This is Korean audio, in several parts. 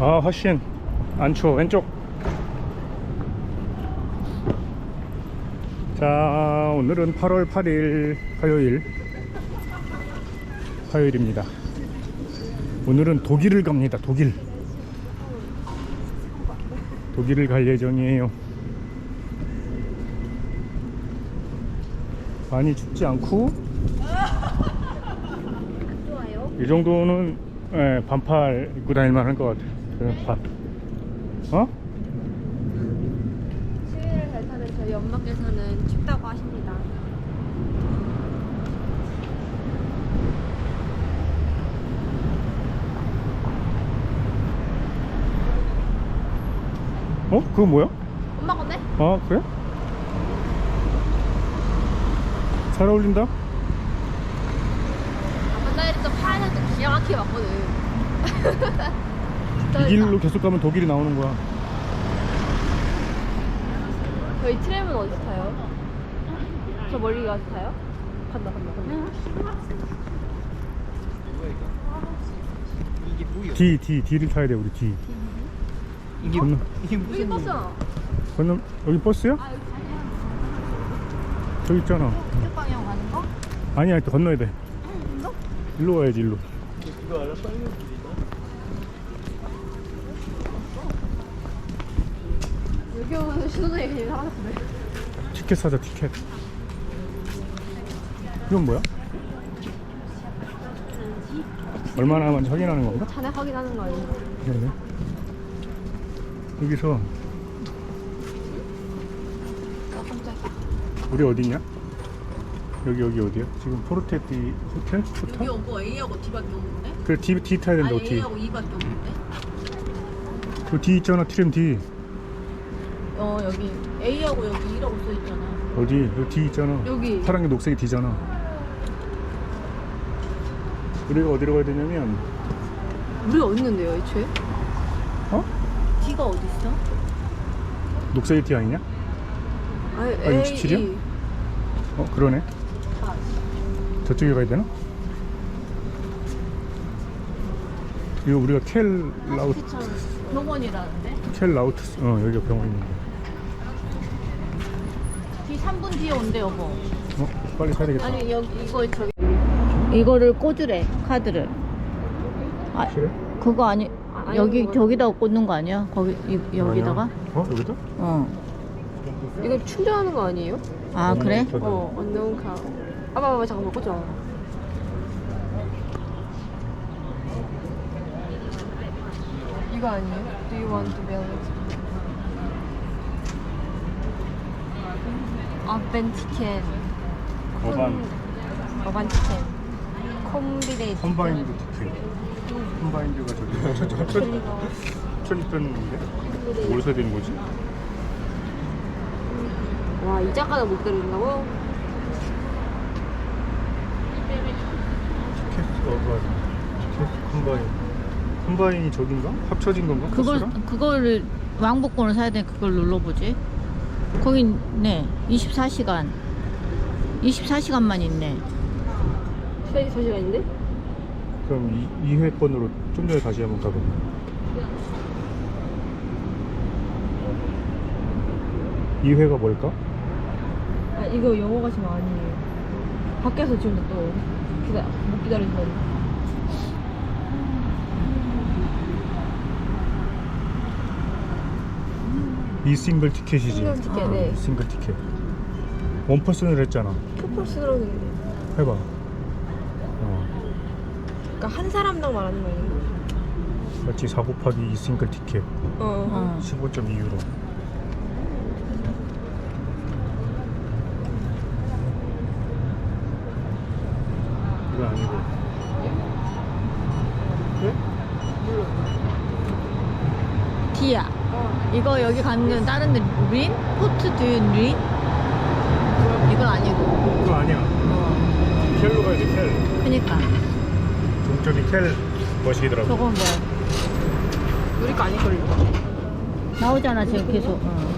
아 훨씬 안 추워 왼쪽. 자 오늘은 8월 8일 화요일. 화요일입니다. 오늘은 독일을 갑니다 독일. 독일을 갈 예정이에요. 많이 춥지 않고. 이 정도는 예, 반팔 입고 다닐만 할것 같아요 그 반. 어? 추위를 잘 타는 저희 엄마께서는 춥다고 하십니다. 어? 그거 뭐야? 엄마 건데? 아 그래? 잘 어울린다? 아빠 나 이랬던 파란색 기가 막히게 맞거든. 이 길로 계속 가면 독일이 나오는 거야 저희 트램은 어디서 타요? 저 멀리 가서 타요? 간다 간다 간다. 이게 뭐야? D D D를 타야 돼 우리 D 이게 건너 이게 여기 무슨 버스야. 건너 여기 버스야? 아 저기 있잖아 이쪽 방향 가는 거? 아니야 또 건너야 돼? 일로 와야지 일로 이거 알아? 빨리 여기 오면서 신호등이 그냥 사라졌네. 티켓 사자 티켓 이건 뭐야? 얼마나 남았는지 확인하는 건가? 자네 확인하는 거 아니야? 그러네. 여기서 아 깜짝이야. 우리 어디냐? 여기 여기 어디야? 지금 포르테 디 호텔? 호텔? 여기 오고 A하고 D밖에 없는데? 그래 D, D 타야 된다 아니 D A하고 E밖에 없는데? 그 D 있잖아 트램 D 어 여기 A하고 여기 E라고 써 있잖아 어디? 여기 D 있잖아 여기. 파란 게 녹색이 D잖아 우리가 어디로 가야 되냐면 우리가 어디 있는데요 애초에? 어? D가 어디 있어? 녹색이 D 아니냐? 아니 아, 67 이야? 어 그러네 저쪽에 가야 되나? 이거 우리가 켈 라우트 병원이라는데? 켈 라우트 어 여기가 병원인데 D 3분 뒤에 온대 여보 어 빨리 사야 되겠다 아니 여기 이거 저기 이거를 꽂으래 카드를 아 그래? 그거 아니 아니, 여기 그거- 저기다가 꽂는 거 아니야? 거기 이, 여기다가? 아니야. 어 여기다? 어. 이거 충전하는 거 아니에요? 아 그래? 저도. 어 언능 카. 아빠 아빠 잠깐만 꽂자. 이거 아니에요? You want to mail it? 어벤티켄. 어반 어반티켄. 콤비네이트. 컴바인드 티켓 컴바인드가 저기 합천 합천 있던데 뭘 사야 되는 거지? 와, 이 작가도 못 들은다고? 티켓 어반 티켓 컴바인 컴바인이 저긴가? 합쳐진 건가? 그걸 코스랑? 그거를 왕복권을 사야 돼. 그걸 눌러보지. 거기 있네. 24시간. 24시간만 있네. 시간이 4시간인데? 그럼 이, 2회권으로 좀 전에 다시 한번 가봐 이회가 뭘까? 아, 이거 영어가 지금 아니에요. 밖에서 지금 또 기다, 못 기다리서. 이 싱글 티켓이지 싱글 티켓, 어, 네. 싱글 티켓 원 퍼슨을 했잖아 큐폴스로 되는데. 해봐 어, 그러니까 한 사람당 말하는 거 아니에요? 마치 4 곱하기 2 싱글 티켓 어. 어. 15.2유로 이거 아니고 그래? D야. 이거 여기 가면 다른 데 린? 포트 듀 린? 이건 아니고. 그거 아니야 어. 켈로 가야지 켈 그니까. 동점이 켈 머시기더라고 저건 뭐야? 우리 거 아닐걸요? 나오잖아 지금 계속. 어.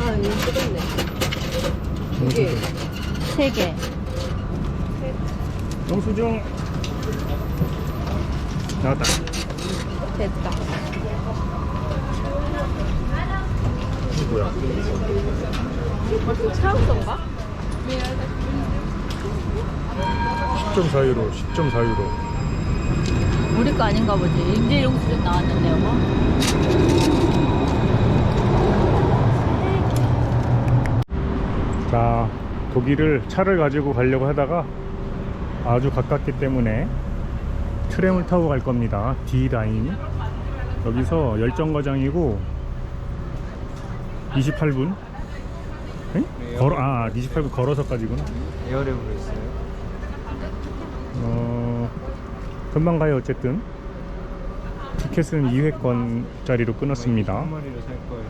아, 이거 뜯었네. 두 개. 세 개. 영수증 나왔다 됐다. 이게 뭐야? 이거 차우선가? 10.4유로, 10.4유로. 우리 거 아닌가 보지. 임대 영수증 나왔는데 여보. 자, 독일을 차를 가지고 가려고 하다가 아주 가깝기 때문에 트램을 타고 갈 겁니다. D 라인. 여기서 열정거장이고 28분. 에? 걸어 아 28분 걸어서까지구나. 에어랩으로 있어요. 어 금방 가요 어쨌든. 티켓은 2회권짜리로 끊었습니다. 한 마리로 살 거예요.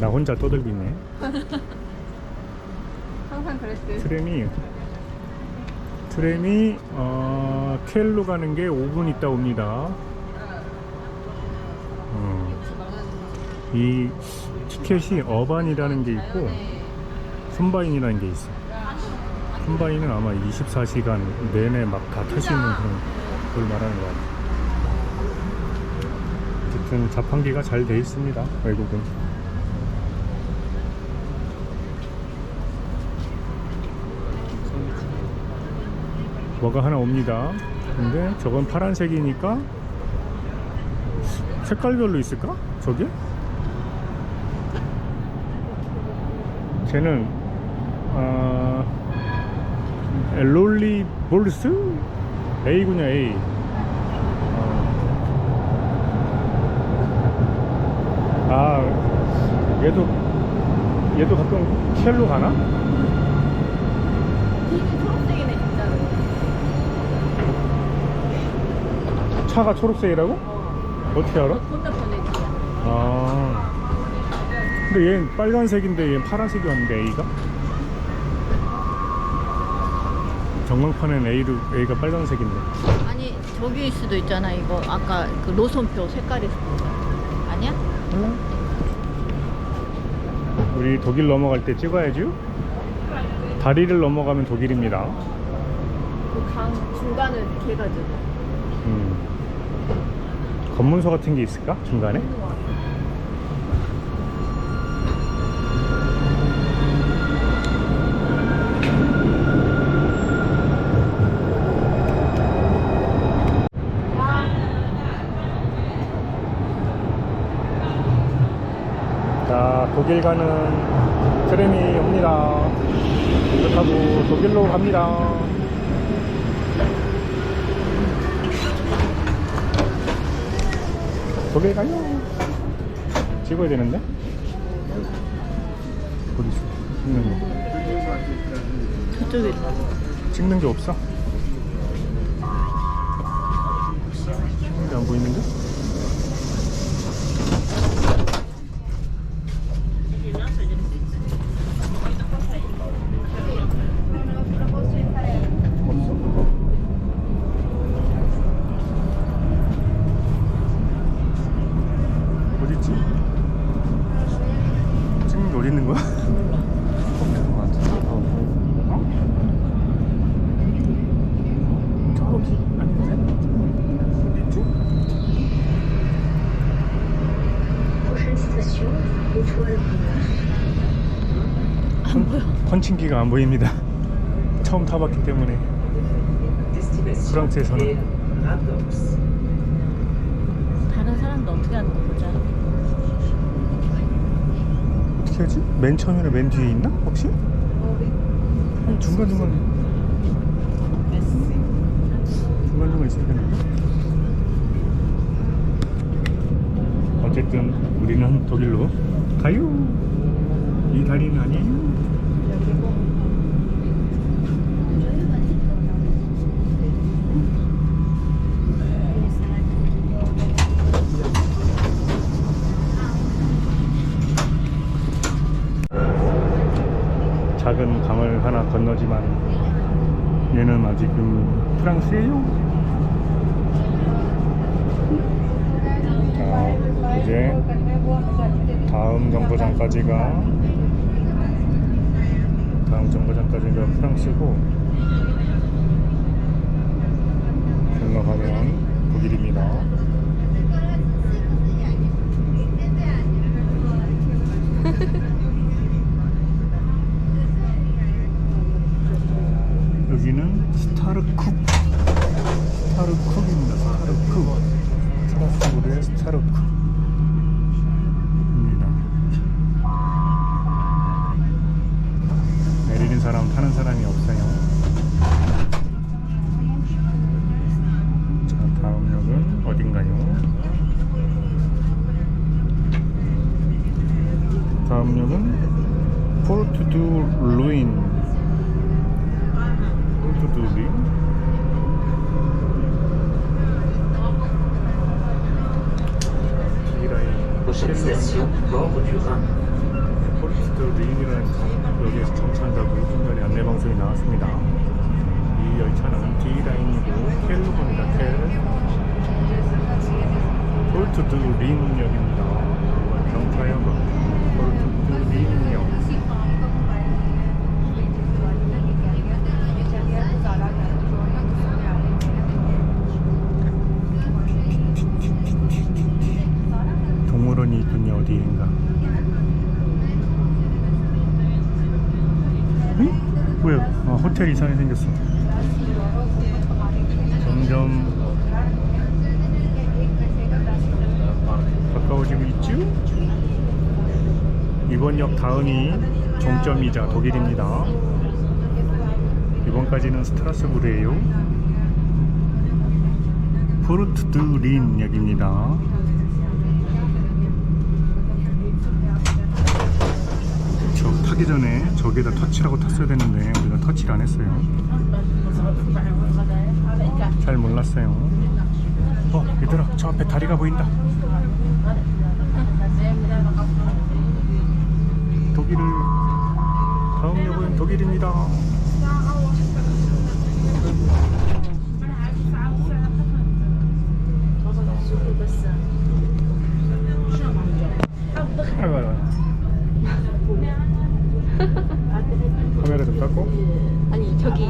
나 혼자 떠들기네. 항상 그랬듯. 트램이 트램이 어, 켈로 가는 게 5분 있다 옵니다. 이 티켓이 어반이라는 게 있고 콤바인이라는 게 있어. 콤바인은 아마 24시간 내내 막 다 탈 수 있는 그런 걸 말하는 것 같아. 어쨌든 자판기가 잘 돼 있습니다. 외국은. 뭐가 하나 옵니다. 근데 저건 파란색이니까 색깔별로 있을까? 저게? 쟤는 아 롤리 볼스 A군요 A. 어. 아 얘도 얘도 가끔 켈로 가나? 초록색이네, 진짜로. 차가 초록색이라고? 어떻게 알아? 있지. 아. 근데 얘는 빨간색인데 얘는 파란색이었는데 A가? 전광판엔 A로, A가 빨간색인데. 아니 저기일 수도 있잖아 이거 아까 그 노선표 색깔이 아니야? 우리 독일 넘어갈 때 찍어야죠. 다리를 넘어가면 독일입니다. 그강 중간을 개가지고. 음. 검문소 같은 게 있을까? 중간에? 독일 가는 트램이 옵니다. 타고 독일로 갑니다. 독일 가요. 찍어야 되는데? 어디 있어? 찍는 거. 봐. 찍는 게 없어? 찍는 게 안 보이는데? 없어. 어디 있지? 찍는 게 어디 있는 거야? 없는 것 같아. 어? 저기 아닌데? 어디 있지? 안 보여. 펀 칭기가 안 보입니다. 처음 타봤기 때문에 프랑스에서는 다른 사람도 어떻게 하는 거 보자. 어떻게 하지? 맨 처음이나 맨 뒤에 있나? 혹시? 중간 중간 중간 중간 있어야 되는데. 어쨌든 우리는 독일로 가요. 이 다리는 아니에요. 작은 강을 하나 건너지만 얘는 아직은 프랑스예요. 자, 이제 다음 정거장까지가 다음 정거장까지가 프랑스고 건너가면 독일 스타르쿡 스타르쿡입니다 스타르쿡 스트라스부르의 스타르쿡입니다 내리는 사람 타는 사람이 없어요 자 다음 역은 어딘가요 역은 포르투 두 루인 포르투 두 루인. 포르투 루인이라는 여기에서 정차한다고 좀 전에 안내 방송이 나왔습니다. 이 열차는 D라인이고 켈로 갑니다 켈 포르투 두 린역입니다. 정차역은 포르투 두 린역 동물원이 있군요 어디인가 응? 뭐야 아, 호텔 이상이 생겼어. 점점 가까워지고 있죠? 이번 역 다음이 종점이자 독일입니다. 이번까지는 스트라스부르예요. 포르투드린 역입니다 저 타기 전에 저기에다 터치라고 탔어야 되는데 우리가 터치를 안 했어요. 잘 몰랐어요. 어, 얘들아, 저 앞에 다리가 보인다. 독일을 다음 역은 독일입니다. 아이고, 아이고. 카메라 좀 닦고. 아니 저기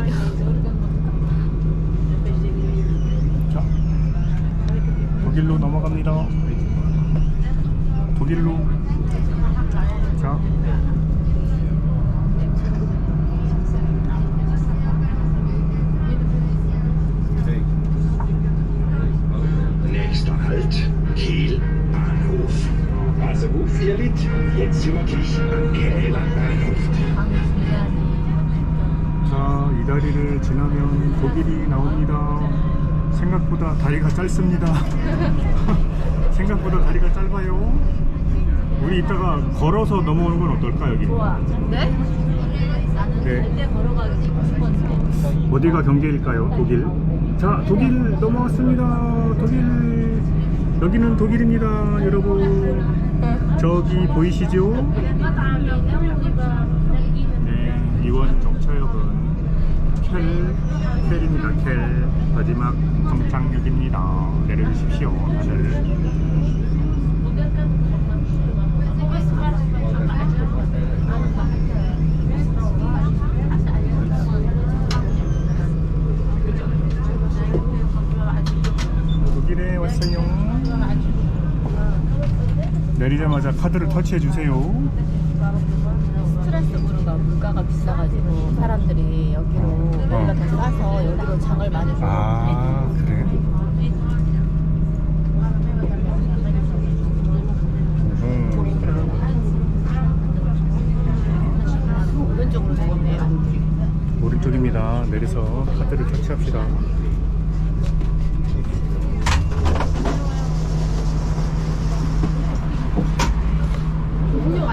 자, 독일로 넘어 갑니다. 독일로. 자, Nächster Halt, Kiel Bahnhof. Also ruft ihr mit, jetzt wirklich an Kehler Bahnhof. 자, 이 다리를 지나면 독일이 나옵니다. 생각보다 다리가 짧습니다. 생각보다 다리가 짧아요. 우리 이따가 걸어서 넘어오는 건 어떨까 여기? 네? 네. 절대 걸어가기 싶었는데 어디가 경계일까요? 독일. 자, 독일 넘어왔습니다. 독일. 여기는 독일입니다, 여러분. 저기 보이시죠? 네, 이원 정차역은 켈, 켈입니다. 켈. 마지막 정착역입니다. 내려주십시오, 다들. 독일에 왔어요. 내리자마자 카드를 터치해 주세요. 스트라스부르가 물가가 비싸가지고 사람들이 여기로 어. 여기가 더 싸서 여기로 장을 많이 보고 아, 그래? 음, 오른쪽으로. 오른쪽입니다. 내려서 카드를 터치합시다.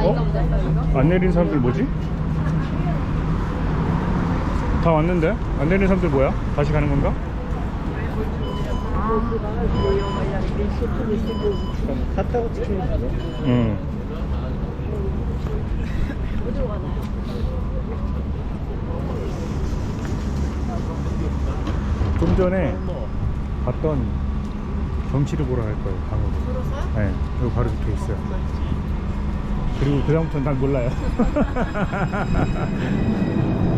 어? 안 내린 사람들 뭐지? 다 왔는데? 안 내린 사람들 뭐야? 다시 가는 건가? 탔다고 찍히는 거죠? 응. 좀 전에 봤던 경치를 보러 갈 거예요, 강으로. 네, 여기 바로 밑에 있어요. 그리고 그다음부터는 난 몰라요.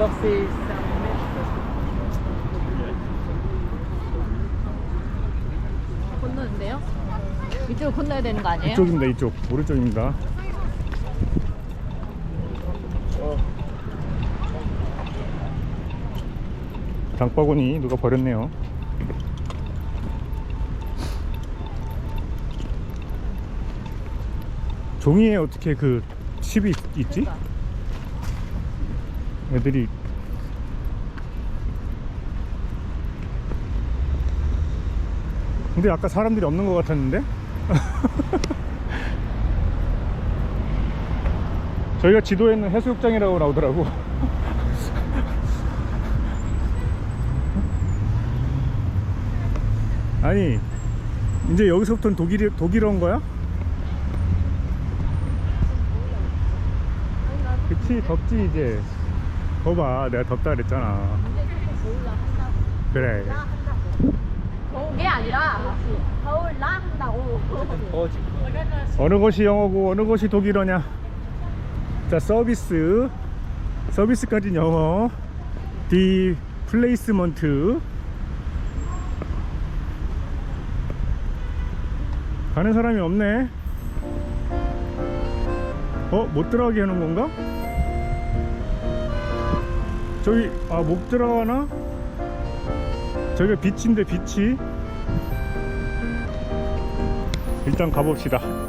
Alors c'est 건너는데요? 이쪽으로 건너야 되는 거 아니에요? 이쪽입니다 이쪽 오른쪽입니다 장바구니 누가 버렸네요 종이에 어떻게 그 칩이 있지? 애들이 근데 아까 사람들이 없는 것 같았는데? 저희가 지도에는 해수욕장이라고 나오더라고. 아니, 이제 여기서부터는 독일, 독일어인 거야? 그치, 덥지, 이제. 거봐, 내가 덥다 그랬잖아. 그래. 더운 게 아니라 겨울 나 한다고. 어. 어느 것이 영어고 어느 것이 독일어냐 자 서비스 서비스까지 영어 디 플레이스먼트 가는 사람이 없네 어? 못 들어가게 하는 건가? 저기 아못 들어가나? 저기가 빛인데 빛이 일단 가봅시다